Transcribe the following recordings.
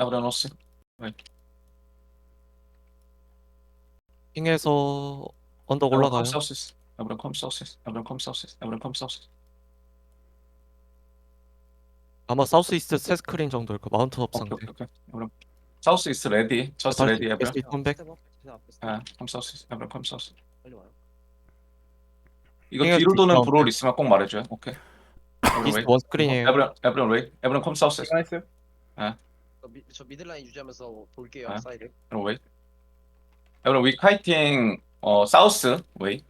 Abra, no sé. 핑에서 언덕 올라가요. Sauces. Abra, com sauces. Abra, com sauces. Abra, com sauces. 아마 사우스 이스트 세 스크린 정도일 거. 마운트 업 상태. 오케이, 오케이. Abra. South is ready. Just ready, Abra. 다시 컴백. 아, com sauces. Abra, com sauces. 빨리 와요. 이거 핑에서 뒤로 도는 브롤 있으면 꼭 말해줘요. 오케이. 이스트 원 스크린이에요. Abra, Abra, wait. Abra, com sauces. 시간 했어요? 아. 저, 미, 저 미들라인 유지하면서 볼게요 아. 사이드 Everyone wait. Everyone we kiting 어 south way.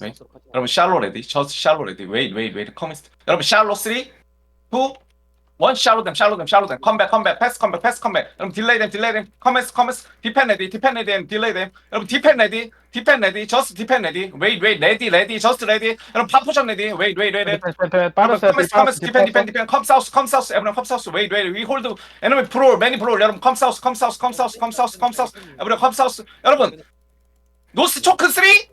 네. 여러분 샬로 레디. 저스 샬로 레디. 웨이 웨이 웨이 커미스트. 여러분 샬로 3 2 1 샬로 댐 샬로 댐 샬로 댐 컴백 컴백 패스 컴백 패스 컴백 여러분 딜레이 댐 딜레이 댐 커미스 커미스 디펜 레디 디펜 레디 댐 딜레이 댐 여러분 디펜 레디 디펜 레디 저스트 디펜 레디 웨이 웨이 레디 레디 저스트 레디 여러분 파포션 레디 웨이 웨이 웨이 레디 빠졌어요. 커미스 커미스 디펜 디펜 디펜 컴 사우스 컴 사우스 에브런 컴 사우스 웨이 웨이 위 홀드 에너미 프로 매니 프로 여러분 컴 사우스 컴 사우스 컴 사우스 컴 사우스 컴 사우스 에브런 컴 사우스 여러분 노스 초크 3 2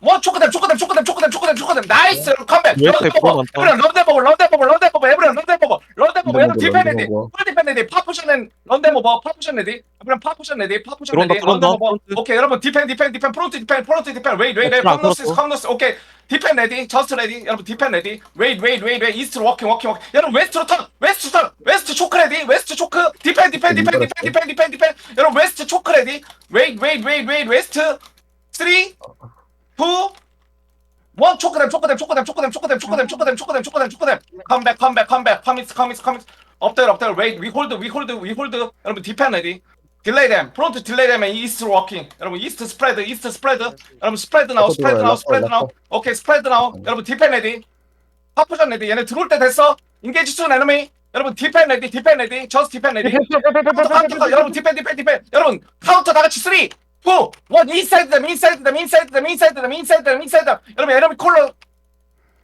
뭐 초크댐 초크댐 초크댐 초크댐 초크댐 초크댐 나이스 컴백 왜 이렇게 런데 버거 프로 많다? 에브런 런데 버거 런데 버거 런데 버거 에브런 런데 버거 런데 버거 에브런 런데버거, 디펜 레디 런데버거. 풀 디펜 레디 파푸션은 런데버거 파푸션 레디 에브런 파푸션 레디 파푸션 들어온다, 레디 들어온다. 런데버거 오케이 여러분 디펜 디펜 디펜 프론트 디펜 프론트 디펜 웨이 웨이 웨이 안 컴노스 들었어. 컴노스 오케이 디펜 레디 저스트 레디 여러분 디펜 레디 웨이 웨이 웨이 웨이 이스트로 워킹 워킹 워킹 여러분 웨스트로 턴 웨스트 턴 웨스트 초크 레디 웨스트 초크 디펜 디펜 디펜 디펜 디펜 디펜 디펜 여러분 웨스트 초크 레디 웨이 웨이 웨이 웨이 웨스트 3 2원 초크댐 초크댐 초크댐 초크댐 초크댐 초크댐 초크댐 초크댐 초크댐 초크댐 컴백 컴백 컴백 커미스 커미스 커미스 Up there, up there. Wait, we hold, we hold, we hold. 여러분 defend ready. Delay them. Front delay them and east walking. 여러분 east spread, east spread. 여러분 spread now, spread now, spread now. Okay, spread now. 여러분 defend ready. 파포전 레디. 얘네 들어올 때 됐어. Engage soon enemy. 여러분 디펜 레디 디펜 레디 저스 디펜 레디 카운터 카운터 여러분 디펜 디펜 디펜 여러분 카운터 다 같이 3 2 1 인사이드 댐 인사이드 댐 인사이드 댐 인사이드 댐 인사이드 댐 인사이드 댐 여러분 에너미 콜러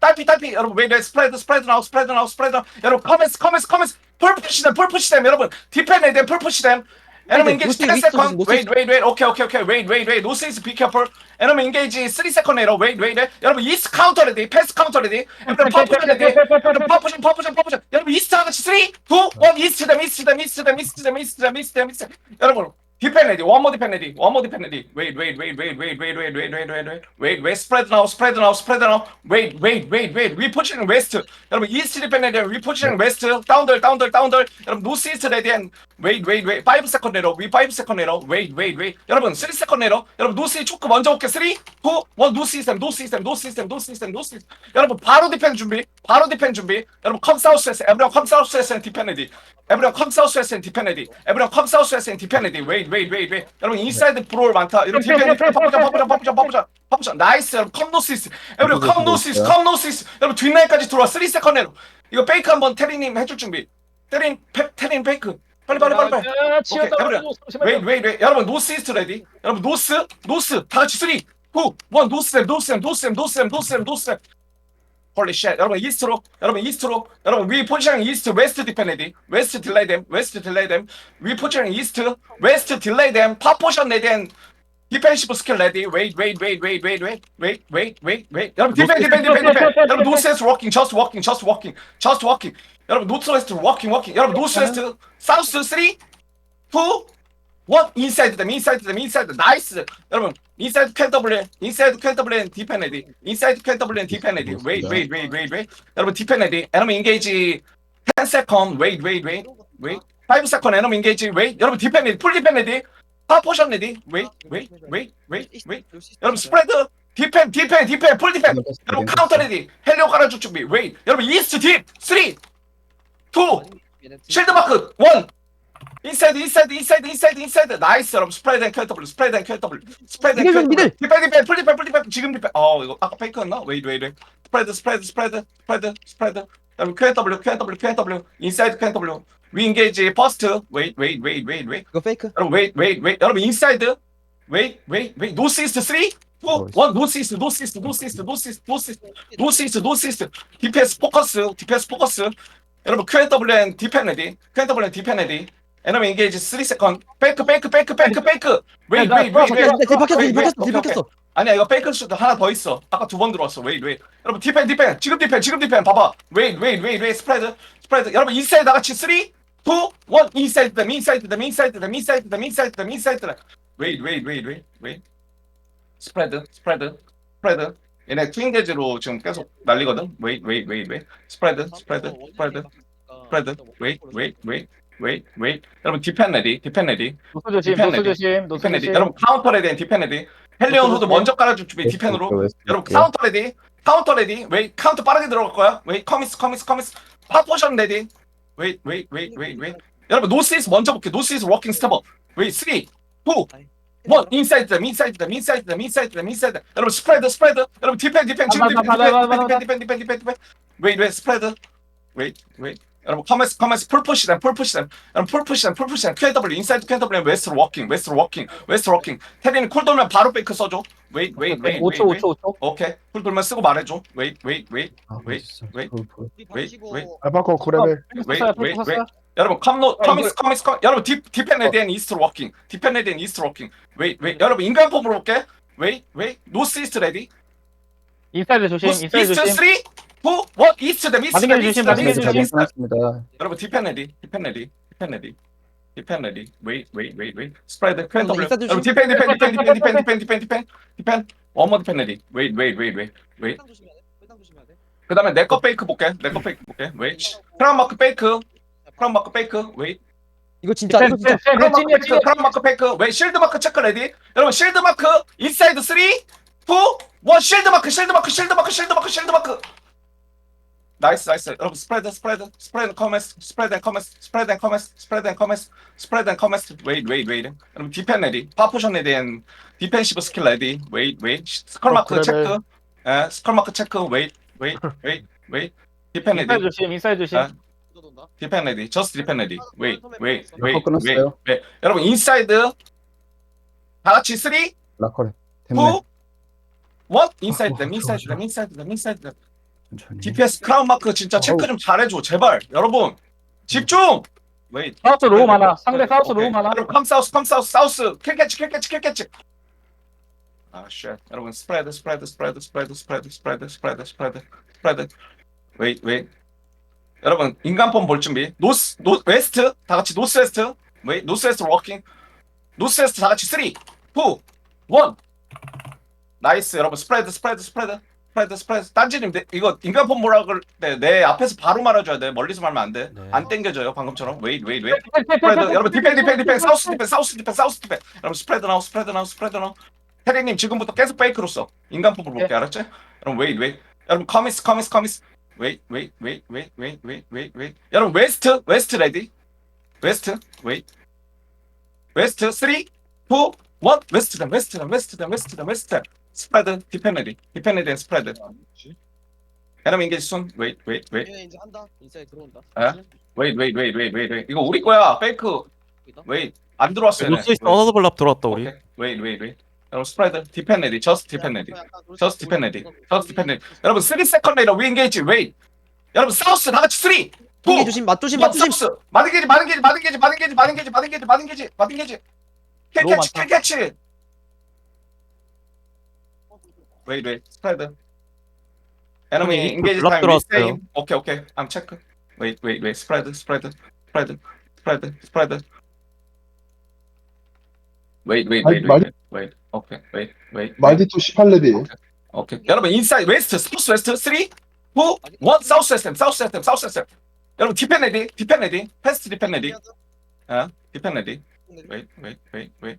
딸피 딸피. 여러분 왜 스프레드 스프레드 나우 스프레드 나우 스프레드 나우 여러분 커메스 커메스 커메스 풀푸시 댐 풀푸시 댐. 여러분 디펜 레디 풀푸시 댐. 에너미 인게이지 10 세컨 웨이트 웨이트 웨이트 오케이 오케이 오케이 웨이트 웨이트 웨이트 노스 이스 비 캐플 에너미 인게이지 3 세컨 내로 웨이트 웨이트 여러분 이스 카운터 레디 패스 카운터 레디 여러분 퍼프션 레디 퍼프션 퍼프션 퍼프션 여러분 이스트 하나씩 3 2 1 이스트 댐 이스트 댐 이스트 댐 이스트 댐 이스트 댐 이스트 댐 이스트 댐 여러분 디펜 레디 원모 디펜 레디 원모 디펜 레디 웨이트 웨이트 웨이트 웨이트 웨이트 웨이트 웨이트 웨이트 웨이트 웨이트 웨이트 웨이트 스프레드 나우 스프레드 나우 스프레드 나우 웨이트 웨이트 웨이트 웨이트 리포지션 웨스트 여러분 이스트 디펜 레디 리포지션 웨스트 다운들 다운들 다운들 여러분 노스 이스트 레디 앤 웨이트 웨이트 웨이트 5 세컨 내로 위5 세컨 내로 웨이트 웨이트 웨이트 여러분 3 세컨 내로 여러분 노스 이 초크 먼저 올게. 3 2 1 노스 시스템 노스 시스템 노스 시스템 노스 시스템 노스 시스템 여러분 바로 디펜 준비 바로 디펜 준비. 여러분 컴 사우스 에스 에브리언 컴 사우스 에스 디펜 레디 에브 웨이트 웨이트 웨이트. 여러분 인사이드 브롤 많다. 이런 디펜 디펜 파푸션 파푸션 파푸션 파푸션 파푸션 나이스 여러분. 컴 이스 에브리언 컴 노스 이스 컴 노스 이스. 여러분 뒷라인까지 들어와. 3 세컨 내로. 이거 페이크 한번 테리님 해줄 준비. 테린 페, 테린 페이크. 빨리 빨리 빨리 빨리. 오케이, 해보자. 웨이 웨이 웨이 여러분 노스 이스트 레디. 여러분 노스 노스. 다 같이 3 2 1 노스 램 노스 램 노스 램 노스 램 노스 램 노스 램 홀리 쉣 여러분 이스트로 여러분 이스트로 여러분 위 포지션 이스트 웨스트 디펜 레디 웨스트 딜레이 댐 웨스트 딜레이 댐위 포지션 이스트 웨스트 딜레이 댐 파 포션 레디 앤 디펜시브 스킬 레디 웨이트. 웨이트 웨이트 웨이트 웨이트 웨이트 웨이트 웨이트 웨이트 여러분 디펜 디펜 디펜 디펜 여러분 노스 웨스트 워킹 저스트 워킹 저스트 워킹 저스트 워킹 여러분 노스 웨스트 워킹 워킹 여러분 노스 웨스트 사우스 3 2 원 인사이드 댐 인사이드 댐 인사이드 나이스 여러분 인사이드 캔 더블렌 인사이드 캔 더블렌 디펜 레디 인사이드 캔 더블렌 디펜 레디 웨이트 웨이트 웨이트 웨이트 웨이트 여러분 디펜 레디 에너미 인게이지 10 세컨 웨이트 웨이트 웨이트 웨이트 5 세컨 에너미 인게이지 웨이트 여러분 디펜 레디 풀 디펜 레디 파 포션 레디 웨이트 웨이트 웨이트 웨이트 웨이트 여러분 스프레드 디펜 디펜 디펜 풀 디펜 여러분 카운터 레디 헬리오 깔아줄 준비. 웨이트 여러분 이스트 딥3 2 실드 마크 1 인사이드 인사이드 인사이드 인사이드 인사이드. 나이스 여러분. 스프레드 앤 큐더블 스프레드 앤 큐더블 스프레드 앤 미들, 큐더블 미들. 디펜 디펜 풀 디펜 풀 디펜. 지금 디펜. 어 이거 아까 페이크였나? 웨이트 웨이트 스프레드 스프레드 스프레드 스프레드 스프레드. 여러분 큐더블 큐더블 큐더블 인사이드 큐더블 위 인게이지 퍼스트 웨이트 웨이트 웨이트 웨이트 웨이트 이거 페이크? 여러분 웨이트 웨이트 웨이트 여러분 인사이드. 웨이트 웨이트 웨이트 노스 이스트 3 2 1 노스 이스트 노스 이스트 노스 이스트 노스 이스트 노스 이스트 노스 이스트 노스 이스트 디펜스 포커스 디펜스 포커스 여러분 QNWN 디펜 레디 QNWN 디펜 레디 에너미 인게이지 3 세컨 페이크 페이크 페이크 페이크 페이크 웨이 웨이 웨이 웨이 뒤 박혔어 뒤 박혔어 뒤 박혔어. 아니야 이거 페이크 슈트 하나 더 있어. 아까 두 번 들어왔어. 웨이 웨이 여러분 디펜 디펜 지금 디펜 지금 디펜. 봐봐. 웨이 웨이 웨이 웨이 스프레드 스프레드. 여러분 인사이드 다 같이 3 2 1 인사이드 댐 인사이드 댐 인사이드 댐 인사이드 댐 인사이드 댐 인사이드 댐. 웨이 웨이 웨이 웨이 웨이 스프레드 스프레드 스프레드. 얘네 트윈 게지로 지금 계속 날리거든. 웨이 웨이 웨이 웨이 스프레드 스프레드 스프레드. 스프레드 웨이 웨이 웨이 웨이 웨이 여러분 디펜 레디 디펜 레디. 노스 조심, 디펜 노스 레디. 조심, 노스 디펜 레디. 조심. 여러분 카운터 레디 디펜 레디. 헬리온 후드 먼저 깔아줄 준비 디펜으로. 여러분 카운터 레디 카운터 레디. 웨이 카운터 빠르게 들어갈 거야. 웨이 커미스 커미스 커미스. 파 포션 레디. 웨이 웨이 웨이 웨이 웨이. 여러분 노스이스 먼저 볼게 노스이스 워킹 스텝업. 웨이 3 2 1 인사이드 댐 인사이드 댐 인사이드 댐 인사이드 댐 인사이드 댐. 여러분 스프레드 스프레드. 여러분 디펜 디펜 지금 디펜 맞아, 맞아, 맞아, 디펜 디펜 디펜 디펜 디펜. 웨이 웨이 스프레드. 웨이 웨이 여러분 커머스 커머스 풀 푸시 댐, 풀 푸시 댐. 여러분 풀 푸시 댐, 풀 푸시 댐. QW 인사이드 QW 웨스트로 워킹, 웨스트로 워킹, 웨스트로 워킹. 테리는 쿨 돌면 바로 페이크 써줘. 웨이 웨이 웨이 5초, 웨이. 5초, 5초. 오케이. 쿨 돌면 쓰고 말해줘. 웨이 웨이 웨이 아, 웨이, 웨이, 웨이, 웨이. 알바코 구레벨 웨이 쳤어요, 웨이 쳤어요. 웨이. 여러분 컴노 아, 커미스 커미스 커. 여러분 디 디펜레디 앤 이스트로 워킹. 디펜레디 앤 이스트로 워킹. 웨이 웨이. 여러분 인간 폼으로 볼게. 웨이 웨이. 노스 이스트 레디. 인사이드 조심, 인사이드 조심. 3 2 1 이스트 댐 이스트 마딩게 댐 조심, 이스트 댐 마딩게 이스트 댐 조심. 이스트 댐. 끝났습니다. 여러분 디펜 레디 디펜 레디 디펜 레디 디펜 레디 웨이 웨이 웨이 웨이 스프레드 퀸 더블 인사이드 여러분 좀- 디펜 디펜 디펜 디펜 디펜 디펜 디펜 디펜 디펜. 원모 디펜 레디 조심해야 돼. 회당 조심해야 돼. 그다음에 내거 페이크 볼게 내거 페이크 볼게. 웨이 크라운 마크 페이크 크라운 마크 페이크 웨이 이거 진짜 이거 진짜. 크라운 마크 페이크. 크라운 마크 페이크 웨이 실드 마크 체크 레디 여러분 실드 마크 인사이드 3 2 1 실드 마크 실드 마크 실드 마크 실드 마크 실드 마크 Nice, nice. Uh, spread, spread, spread comments, spread and comments, spread and comments, spread and comments, spread and comments. Wait, wait, wait. 그럼 디펜 레디, 파포션에 대한 디펜시브 스킬 레디. Wait, wait. 스컬 마크 체크. 에, 스컬 마크 체크. Wait, wait, wait, wait. 디펜 인사이 레디. 조심, 인사이 조심. 디펜 레디. Just 디펜 레디. Wait, wait, wait, wait, wait. 여러분 인사이드 다 같이 3, 2, 1. Inside them, inside them, inside them, inside them. 천천히. DPS 크라운 마크 진짜 체크 좀 잘해줘. 제발. 여러분 집중! 웨이 사우스 너무 많아. 상대 사우스 너무 많아. 여러분 컴 사우스 컴 사우스 사우스 킬캐치 킬캐치 킬캐치 아쉣 여러분 스프레드 스프레드 스프레드 스프레드 스프레드 스프레드 스프레드 스프레드 스프레드 웨이 웨이 여러분 인간폼 볼 준비. 노스 노 웨스트 다 같이 노스 웨스트 웨이 노스 웨스트 워킹 노스 웨스트 다 같이 3 2 1 나이스. 여러분 스프레드 스프레드 스프레드 스프레드 스프레드 딴지님 내- 이거 인간폼 뭐라 그럴 때내 앞에서 바로 말해줘야 돼. 멀리서 말면 안돼안 네. 땡겨져요 방금처럼. 웨이 웨이 웨이 스프레드. 여러분 디펜 디펜 디펜. 사우스 디펜 사우스 디펜 사우스 디펜. 여러분 스프레드 나우 스프레드 나우 스프레드 나우 테리님 지금부터 계속 페이크로 써. 인간폼을 볼게 알았지? 여러분 웨이 웨이 여러분 커미스 커미스 커미스 웨이 웨이 웨이 웨이 웨이 웨이 웨이 웨이 여러분 웨스트 웨스트 레디 웨스트 웨이 웨스트 3 2 1 웨스트 댐 웨스트 댐 웨스트 댐 웨스트 댐 웨스트 댐 스프레드 디펜 레디. 디펜 레디 앤 스프레드. 인게지? 순 웨이 웨이 웨이 얘네 이제 한다. 인사이드 들어온다. 에? 웨이 웨이 웨이 웨이 웨이 웨이 이거 우리 거야. 페이크. 웨이 안 들어왔어 얘네. 노스 이스트 어나더 블랍 들어왔다 우리? 오케이. 웨이 웨이 웨이 여러분 스프레드. 디펜 레디. 저스트 디펜 레디 저스트 디펜 레디. 저스트 디펜 레디. 여러분 3 세컨 레이더 위 인게이지 웨이 여러분 사우스 다 같이 3 2 핑계 조심 맛 조심 맛 조심. 사우스. 게이지 마딘 게이지 마딘 게이지 마딘 게이지 마딘 게이지 마딘 게이지 마딘 게이지 너무 킬캐치 많다. 킬캐치 웨이 웨이 스프레드 에너미 형이 인게이지 블랍 타임 들어왔어요. 리세임 오케이 오케이 암 체크 웨이 웨이 웨이 스프레드 스프레드 스프레드 스프레드 스프레드 웨이 웨이 웨이 말- 웨이 웨이 오케이 웨이 웨이 말디토 18레디 오케이. 여러분 인사이드 웨스트 사우스 웨스트 3 2 1 사우스 웨스트 사우스 웨스트 사우스 웨스트 여러분 디펜 레디 디펜 레디 패스트 디펜 레디 어 디펜 레디 웨이 웨이 웨이 웨이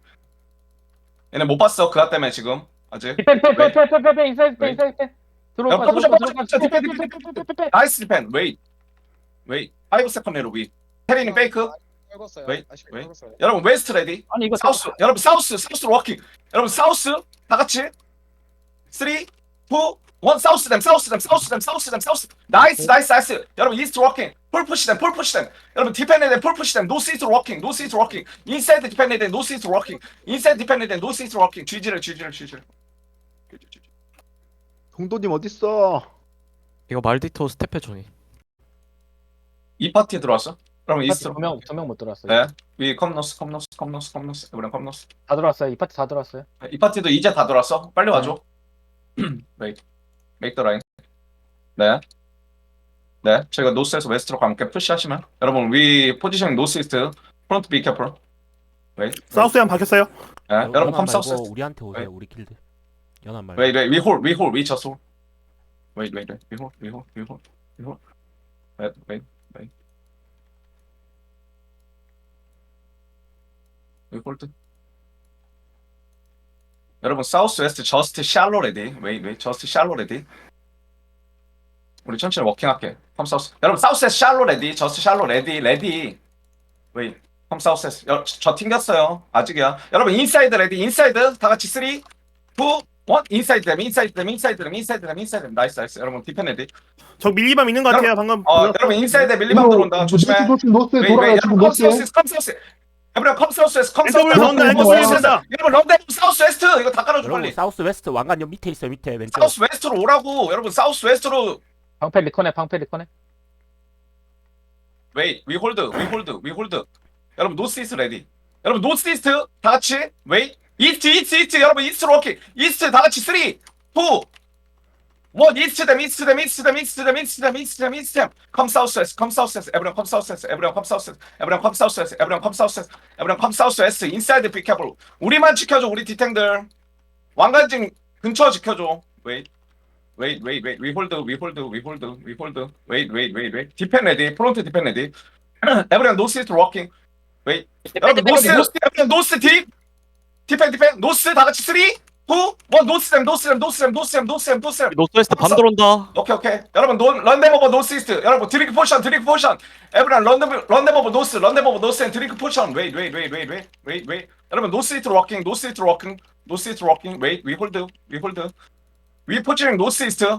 얘네 못 봤어. 그가 때문에 지금 아직 디펜, 디펜, 디펜, 디펜, 디펜, 인사이드, 왜? 인사이드, 디펜. 야, 들어오까, 퍼부셔, 들어오까, 퍼부셔, 들어오까. 디펜, 디펜, 디펜, 디펜, 디펜, 디펜. 나이스 디펜. 웨이. 웨이. 5 세컨 내로 위 테리님 페이크. 떨궜어요. 웨이, 아쉽게 웨이. 떨궜어요. 여러분 웨스트 레디? 아니 이거 사우스. 여러분 사우스 사우스 워킹. 여러분 사우스 다 같이. 3 2 1 사우스 댐 사우스 댐 사우스 댐 사우스 댐 사우스. 나이스 나이스 나이스. 여러분 이스트 워킹 풀 푸시 댐풀 푸시 댐 여러분 디펜드 댐풀 푸시 댐 노스 이스트 워킹 노스 이스트 워킹 인사이드 디펜드 댐 노스 이스트 워킹 인사이드 디펜드 댐 노스 이스트 워킹 GG를 GG를 GG를 동도님 어딨어 이거 말디토 스텝해 주니 이 파티에 들어왔어? 여러분 이스트로 두명 두명 못 들어왔어요. 네. 위 컴노스 컴노스 컴노스 컴노스 이번엔 컴노스 다 들어왔어요. 이 파티 다 들어왔어요. 이 파티도 이제 다 돌았어 빨리 와줘 웨이 메이크 더 라인 네 네, 저희가 노스에서 웨스트로 함께 푸시하시면 여러분 위 포지션 노스 이스트 프론트 비 캐플 웨이 사우스에 박혔어요. 네, 여러분 컴 사우스 우리한테 오세요. 네. 우리 길드. 연한 말. Wait, wait, we hold, we hold, we just hold. Wait, wait, wait, we hold, we hold, we hold, we hold. Wait, wait, wait. We hold. 여러분, Southwest just shallow ready. Wait, wait, just shallow ready. 우리 천천히 워킹할게. 컴 사우스. 여러분, 사우스에서 샬로 레디. 저스 샬로 레디. 레디. 웨이. 컴 사우스에서. 여, 저 튕겼어요. 아직이야. 여러분, 인사이드 레디. 인사이드. 다 같이 3, 2, 1 인사이드 댐 인사이드 댐 인사이드 댐 인사이드 댐 인사이드 댐 나이스 나이스 여러분 디펜 레디. 저 밀리밤 있는 것 같아요. 방금. 어 여러분 인사이드 밀리밤 들어온다. 조심해. 노스 노스 웨이 웨이 여러분 노스 사우스 컴 사우스. 여러분 컴 사우스 컴 사우스. NW 온다, NW 온다. 여러분 런던 사우스 웨스트. 이거 다 깔아줘 여러분 빨리. 사우스 웨스트 왕관역 밑에 있어요. 밑에 왼쪽. 사우스 웨스트로 오라고. 여러분 사우스 웨스트로. 방패 리커네 방패 리커네. 웨이 위 홀드 위 홀드 위 홀드 여러분 노스 이스트 레디 여러분 노스 이스트 다 같이. 웨이 이스트 이스트 이스트. 여러분 이스트로 워킹 이스트 다 같이 3 2 1 이스트 댐 이스트 댐 이스트 댐 이스트 댐 이스트 댐 이스트 댐 이스트 댐컴 사우스 웨스트 컴 사우스 웨스트 에브리언 컴 사우스 웨스트 에브리언 컴 사우스 웨스트 에브리언 컴 사우스 웨스트 에브리언 컴 사우스 웨스트 에브리언 컴 사우스 웨스트 인사이드 비캐블 우리만 지켜줘 우리 디탱들. 왕관징 근처 지켜줘. 웨이 웨이 웨이 웨이 위 홀드 위 홀드 위 홀드 위 홀드 웨이 웨이 웨이 웨이 디펜 레디 프론트 디펜 디펜. 노스 다 같이 3 2 1 노스 댐 노스 댐 노스 댐 노스 댐 노스 댐 노스 댐 노스웨스트 밤 들어온다. 오케이 오케이. 여러분 논 런데버 오버 노스 이스트. 여러분 드링크 포션 드링크 포션. 에브리언 런데 런데버 오버 노스 런데버 오버 노스 앤 드링크 포션. 웨이 웨이 웨이 웨이 웨이 웨이 웨이. 여러분 노스 이스트 워킹 노스 이스트 워킹 노스 이스트 워킹. 웨이 위 홀드 위 홀드. 위 포지션 노스 이스트.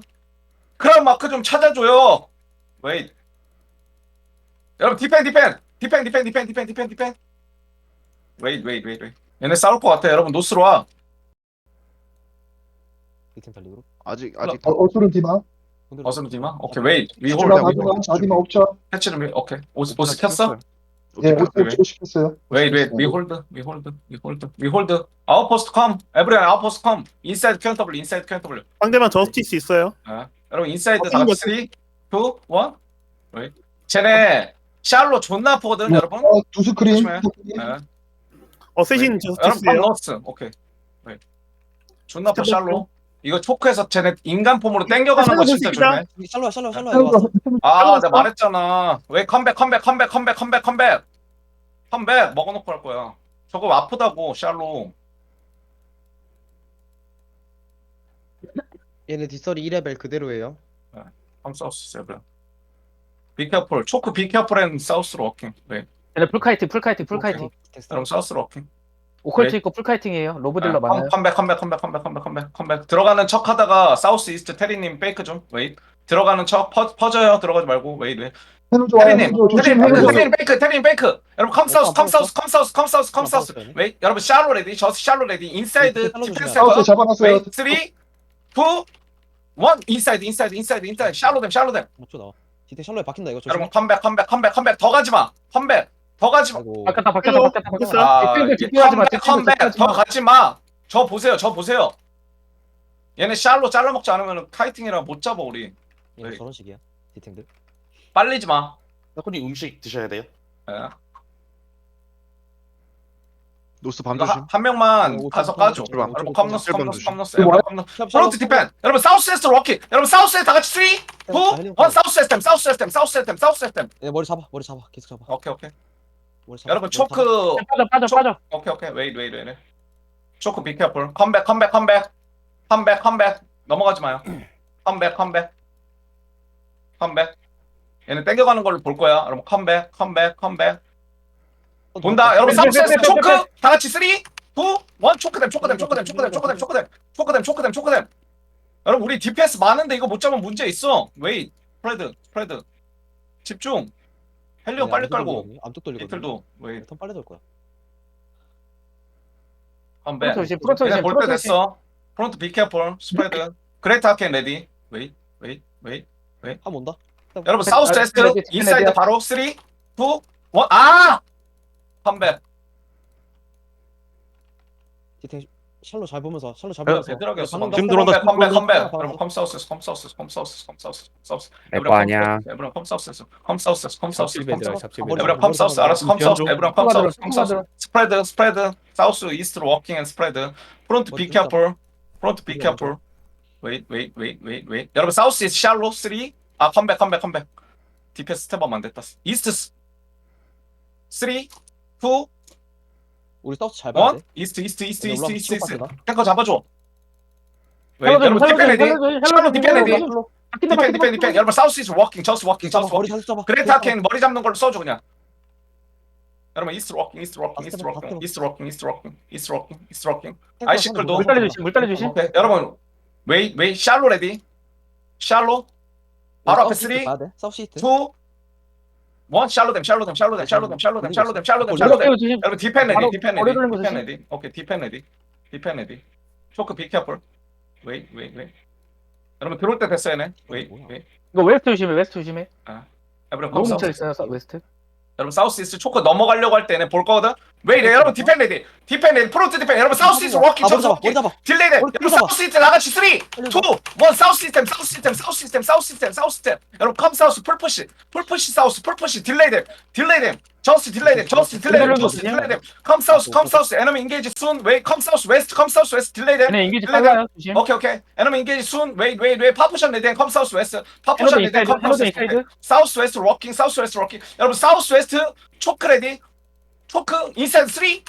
크라운 마크 좀 찾아줘요. 웨이. 여러분 디펜 디펜. 디펜 디펜 디펜 디펜 디펜 디펜. 웨이 웨이 웨이 웨이 얘네 싸울 것 같아. 여러분 노스로 와. 이템 달리기로 아직 아직 어, 어수를 디마. 어스룬 디마. 오케이 웨이. 위홀. 올라 마지막 마지막 옵션. 패치는 위. 오케이. 오스 오스 켰어? 예, 옵션 켰어요. 웨이 웨이. 위홀드. 위홀드. 위홀드. 위홀드. 아웃포스트 컴. 에브리언 아웃포스트 컴. 인사이드 큐 W. 인사이드 큐 W. 상대방 저스티스 있어요. 예. 여러분 인사이드 다 3, 2, 1. 웨이. 쟤네 샬로 존나 아프거든 네. 여러분. 어, 두 스크린. 네. 어쌔신 여러분 방 저스티스예요. 넣었어. 오케이. Wait. 존나 아파 샬로. 이거 초크에서 쟤네 인간 폼으로 땡겨가는 거 진짜. 샬로야 샬로야 샬로야 이거 왔어. 아, 내가 말했잖아. 왜 컴백, 컴백, 컴백, 컴백, 컴백, 컴백. 컴백 먹어놓고 할 거야. 저거 아프다고 샬로. 얘네 뒷설이 1레벨 그대로예요. 컴 사우스 세븐. 비케어풀 초크 비케어풀 앤 사우스로 워킹. 네. 얘네 풀카이팅 풀카이팅 풀카이팅. 그럼 사우스로 워킹. 오컬트 네. 있고 풀카이팅이에요. 로브딜러 네, 많아요. 컴, 컴백 컴백 컴백 컴백 컴백 컴백 컴백. 들어가는 척 하다가 사우스 이스트 테리님 페이크 좀 웨이 들어가는 척 퍼, 퍼져요. 들어가지 말고 웨이 웨이 해노 좋아요. 테리님 해노 조심 테리님 페이크 테리님 페이크 테리님 페이크. 여러분 컴 사우스 컴 사우스 컴 사우스 컴 사우스 컴 사우스 웨이 여러분 샬로 레디 저스 샬로 레디. 인사이드 네, 디펜스 사우스 잡아놨어요. 웨이 3 2 1 인사이드 인사이드 인사이드 인사이드. 샬로 댐 샬로 댐. 맞죠 나와. 뒷에 샬로에 박힌다 이거 조심. 여러분 컴백 컴백 컴백 컴백. 더 가지 마. 컴백 더 가지 마 아이고. 바뀌었다 바뀌었다 바뀌었다 바뀌었다. 아, 디펜드 이 집중하지 마. 컴백, 컴백, 집중하지 더 마. 가지 마. 저 보세요, 저 보세요. 얘네 샬로 잘라 먹지 않으면 카이팅이라 못 잡아 우리. 네. 저런 식이야. 디탱들. 빨리지 마. 사건님 음식 드셔야 돼요? 예. 노스 밤 이거 조심 한, 한 명만 어, 가서 까줘. 오천, 여러분 오천, 컴너스, 오천, 컴너스. 프론트 디펜. 여러분 사우스 웨스트 워킹. 여러분 사우스 웨스트 다 같이 3, 2, 1 사우스 웨스트, 사우스 웨스트, 사우스 웨스트, 사우스. 얘네 머리 잡아 머리 잡아 계속 잡아. 오케이, 오케이. 여러분. 초크. 빠져 빠져 빠져. 오케이, 오케이. 웨이, 웨이, 웨이. 초크 비케어풀. 컴백, 컴백, 컴백. 컴백, 컴백. 넘어가지 마요. 컴백, 컴백. 컴백. 얘는 땡겨가는 걸로 볼 거야. 여러분 컴백, 컴백, 컴백. 본다. 여러분 사우스 웨스트 초크. 다 같이 3, 2, 1 초크댐, 초크댐, 초크댐, 초크댐, 초크댐, 초크댐, 초크댐, 초크댐, 초크댐. 여러분 우리 DPS 많은데 이거 못 잡으면 문제 있어. 웨이, 스프레드, 스프레드. 집중. 헬리오 빨리 깔고. 암뚝 돌리고. 이틀도 웨이, 턴 빨리 돌 거야. 컴백. 프론트 조심 프론트 얘네 볼때. 됐어. 프론트 비케어풀, 스프레드. 그레이트 하켄 레디. 웨이, 웨이, 웨이. 함 온다. 여러분 사우스 아, 웨스트 레디, 인사이드 레디야. 바로 3, 2, 원, 아! 컴백. 디탱 샬로 잘 보면서 샬로 잘 네, 보면서. 방금 지금 들어온다, 컴백, 컴백, 여러분, 컴사우스, 컴사우스, 컴사우스, 컴사우스, 컴사우스. 내거 아니야. 여러분, 컴사우스, 컴사우스, 컴사우스, 컴사우스. 에브랑 컴사우스. 알았어 컴사우스 초코가 컴사우스 컴사우스. 스프레드 스프레드. 사우스 이스트로 워킹 앤 스프레드. 프론트 비. 케어풀 프론트 비 케어풀 웨이트 웨이트 웨이트 여러분 사우스 이스 샬로 3 아 컴백 컴백 컴백. 디펜스 스텝업 안 됐다. 이스트 3 2 우리 사우스 잘 봐야 1 돼. 이스트 이스트 이스트 이스트 올라가면 이스트 이스트. 탱커 잡아줘. 여러분 디펜 좀, 레디? 샬로 좀, 디펜 레디? 디펜 디펜 디펜 여러분 사우스 이스 워킹 저스 워킹 저스 머리 워킹. 그레이트 하켄 머리 잡는 걸로 써줘 그냥. 여러분 이스트 워킹 이스트 워킹 아, 이스트 워킹. 이스트 워킹 이스트 워킹 이스트 워킹 이스트 워킹. 아이시클도. 물달리 조심 물달리 조심. 오케이 여러분. 웨이 웨이 샬로 레디? 샬로? 바로 앞에 사우스 3 2 이스트 봐야 돼. 사우스 이스트. 1 샬로 댐 샬로 댐 샬로 댐 샬로 댐 샬로 댐 샬로 댐 샬로 댐 샬로 댐 물달리 조심 여러분 디펜 레디 바로 디펜 레디 돌리는 거 디펜 조심. 레디 오케이 디펜 레디 디펜 레디 초크 비 케어풀 웨이 웨이 웨이 여러분 들어올 때 됐어요 얘네? 웨이 뭐야? 웨이 이거 웨스트 조심해 웨스트 조심해. 여러분 너무 컴사우스 뭉쳐 있어요 사- 웨스트. 여러분 사우스 이스트 초크 넘어가려고 할 때는 볼 거거든 왜 이래? 여러분 디펜 레디 디펜 레디 프론트 디펜 여러분 사우스 이스트 워킹 아 저스 잡아. 워킹. 머리 잡아. 딜레이 돼. 머리 여러분 잡아. 사우스 시스템 나같이 3, 2, 1 사우스 시스템 사우스 시스템 사우스 시스템 사우스 시스템 사우스 시스템. 여러분 컴 사우스 풀푸시. 풀푸시 사우스 풀푸시. 딜레이 돼 딜레이 돼 저스트 딜레이 돼 저스트 딜레이 돼 저스트 딜레이 돼컴 사우스 컴 사우스. 에너미 인게이지 순 웨이 컴 사우스 웨스트 컴 사우스 웨스트 딜레이 돼 얘네 인기지 딜레이 돼. 빨라요 조심. 오케이 오케이. 에너미 인게이지 순 웨이 웨이 웨이 파푸션 레디 컴 사우스 웨스트. 레디 인사이드 컴 사우스 웨스트. 사우스 웨스트 워킹 사우스 웨스트 워킹. 여러분 사우스 웨스트 초크 레디 초크 인사이드 3 2 1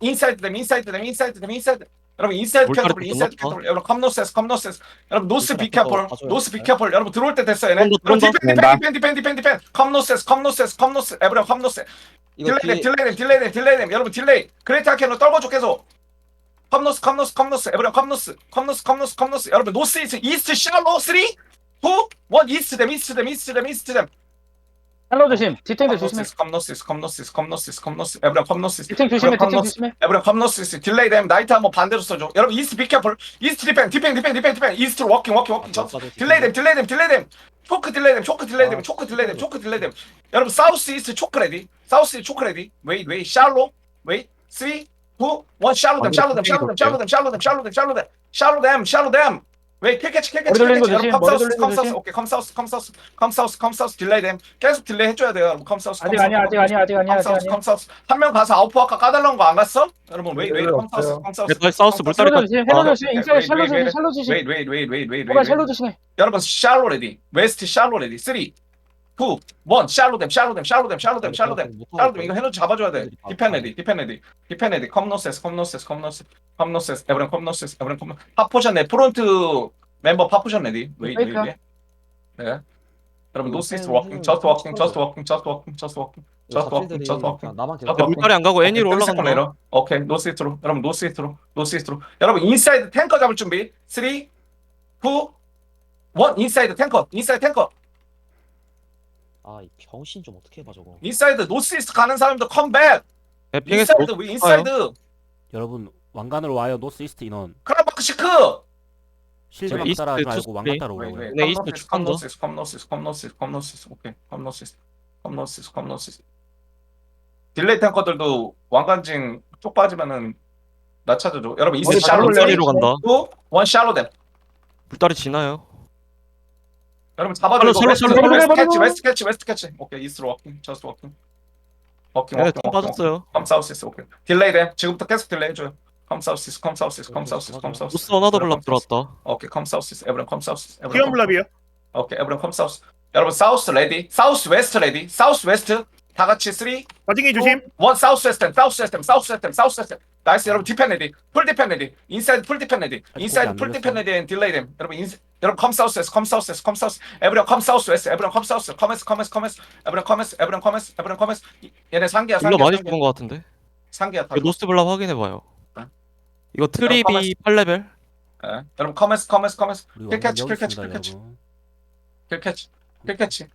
인사이드 댐 인사이드 댐 인사이드 댐 인사이드 여러분 인사이드 물타리 캐터블 인사이드 끝났다. 캐터블 여러분 컴노세스 컴노세스 여러분 노스 비캐펄 또 봐줘요. 노스 비캐펄 여러분 들어올 때 됐어요 얘네 들어온다, 여러분 들어온다. 디펜 디펜 디펜 디펜 디펜 디펜 컴노세스 컴노세스 컴노세스 에브리언 컴노세스 이거 딜레이 뒤에 딜레이 딜레이 딜레이 여러분 딜레이 그레이트 아켄으로 떨궈줘 계속 컴노스 컴노스 컴노스 에브리언 컴노스 컴노스 컴노스 컴노스 여러분 노스 이스트 이스트 샬로 3 2 1 이스트 댐 이스트 댐 이스트 댐 이스트 댐 헬로 조심. 디탱들 조심해 컴노시스 컴노시스 컴노시스 컴노시스 컴노시스. 에브리언 컴노시스. 디탱 조심해 디탱 컴노스. 조심해. 에브리언 컴노시스. 딜레이 댐 나이트 한번 반대로 써줘. 여러분 이스트 비캐플 이스트 디펜 디펜 디펜 디펜 디펜 이스트로 워킹 워킹 워킹. 저 딜레이 댐 딜레이 댐 딜레이 댐. 초크 딜레이 댐 초크 딜레이 댐 초크 딜레이 댐 초크 딜레이 댐. 여러분 사우스 이스트 초크 레디. 사우스 이스트 초크 레디. 웨이 웨이 샬로. 웨이 3 2 1 샬로 댐 샬로 댐 샬로 댐 샬로 댐 샬로 댐 샬로 댐 샬로 댐. 샬로 댐 샬로 댐 웨이 킬캐치 킬캐치 머리 돌리는 거 킬캐치 조심, 여러분 머리 컴사우스 돌리는 거 컴사우스 조심. 오케이 컴사우스 컴사우스 컴사우스 컴사우스 딜레이 댐 계속 딜레이 해줘야 돼요 여러분. 컴사우스 아직 아니야 아직 아니야 아직 아니야 아직 컴사우스 아니야. 컴사우스 한 명 가서 아웃포 아까 까달라는 거 안 갔어? 여러분 웨이 컴사우스 없어요. kom사우스 네, 사우스 물다리 헬로 조심 헬로 어, 조심. 오케이, 인사이드 샬로 웨이, 조심 샬로 조심. 웨이 웨이 웨이 웨이 웨이 뭐가 웨이 샬로 조심해. 여러분 샬로 레디 웨스트 샬로 레디 3 2 1 샬로 댐 샬로 댐 샬로 댐 샬로 댐 샬로 댐 샬로 댐 이거 해놓 잡아줘야 돼. 디펜 레디 디펜 레디 디펜 레디. 컴노세스 컴노세스 컴노세스 컴노세스 에브런 컴노세스 에브런 컴 파포션 내 프론트 멤버 파포션 레디. 웨이 웨이 웨이 네. 여러분 노스이스트 워킹 저스트 워킹 저스트 워킹 저스트 워킹 저스트 워킹 저스트 워킹 저스트 워킹. 나만 계속. 물다리 안 가고 애니로 올라간다. 오케이 노스이트로. 여러분 노스이트로 노스이트로. 여러분 인사이드 탱커 잡을 준비. 3 2 1 인사이드 탱커. 인사이드 탱커 아이 병신 좀 어떻게 해봐 저거. 인사이드 노스이스트 가는 사람들 컴백! 에핑에서 인사이드 위 인사이드! 여러분 왕관으로 와요 노스 이스트 인원. 크라바크 시크! 실드만 이스트 따라하지 투 말고 왕관 따라 웨이, 오라고 웨이. 요. 네, 이스트 컴노시스, 축한다. 컴노시스 컴노시스 컴노시스 컴노시스 오케이 컴노시스 컴노시스 컴노시스 딜레이 탱커들도 왕관징 쪽 빠지면은 나 찾아줘. 여러분 이스 머리 샬로 잘 물다리로 간다. 원 샬로 댐 물다리 지나요 여러분 잡아줘 이거 샬로, 샬로, 웨스트. 캐치 웨스트 캐치 웨스트 캐치. 오케이 이스트로 워킹 저스트 워킹. 워킹 얘네 워킹 다 빠졌어요. 컴 사우스 오케이. 딜레이 돼. 지금부터 계속 딜레이 해줘요. 컴 사우스 컴 사우스 컴 사우스 컴 사우스 노스 어나더 블락 들어왔다. 오케이 컴 사우스 에브런 컴 사우스 티언 블랍이요. 오케이 에브런 컴 사우스 여러분 사우스 레디 사우스 웨스트 레디 사우스 웨스트. 다 같이 3 2 마징이 조심. 원 사우스 웨스트 사우스 웨스트 사우스 웨스트 사우스 웨스트 나이스 여러분 디펜 레디. 풀 디펜 레디. 인사이드 풀 디펜 레디. 인사이드 풀안 디펜 레디 앤 딜레이 댐 여러분 인 여러분 컴 사우스 웨스트 컴 사우스 웨스트 컴 사우스 에브런 컴 사우스 웨스트 에브런 컴 사우스 커메스 커메스 커메스 에브런 커메스 에브런 커메스 에브런 커메스 얘네 상기야 블락 상기야 많이 상기야. 죽은 것 같은데? 상기야 다 이거 노스 블락 확인해봐요. 네. 이거 트리비 8레벨? 예. 여러분 커메스 커메스 커메스 우리 킬 캐치, 킬 캐치, 킬 캐치. 여러분. 킬캐치 킬 캐치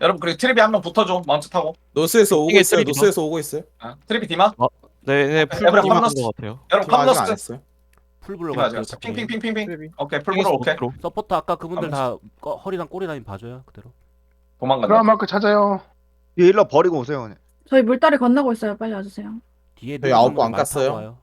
여러분 그리고 트리비 한명 붙어줘. 마운트 타고. 노스에서 오고 이게 있어요. 트립이나? 노스에서 오고 있어요. 아, 트리비 디마 네네 에브라 컴노스. 한것 같아요 여러분 저 아직 안 컴노스 했어요. 풀블로 가세요 아직 핑핑핑핑핑. 오케이 풀브로 오케이 서포터 아까 그분들 다 꺼- 허리랑 꼬리 라인 봐줘요 그대로 도망간다 드라마크 찾아요. 뒤에 일러 버리고 오세요 그냥 저희 물다리 건너고 있어요. 빨리 와주세요. 뒤에 저희 아홉 거안 깠어요?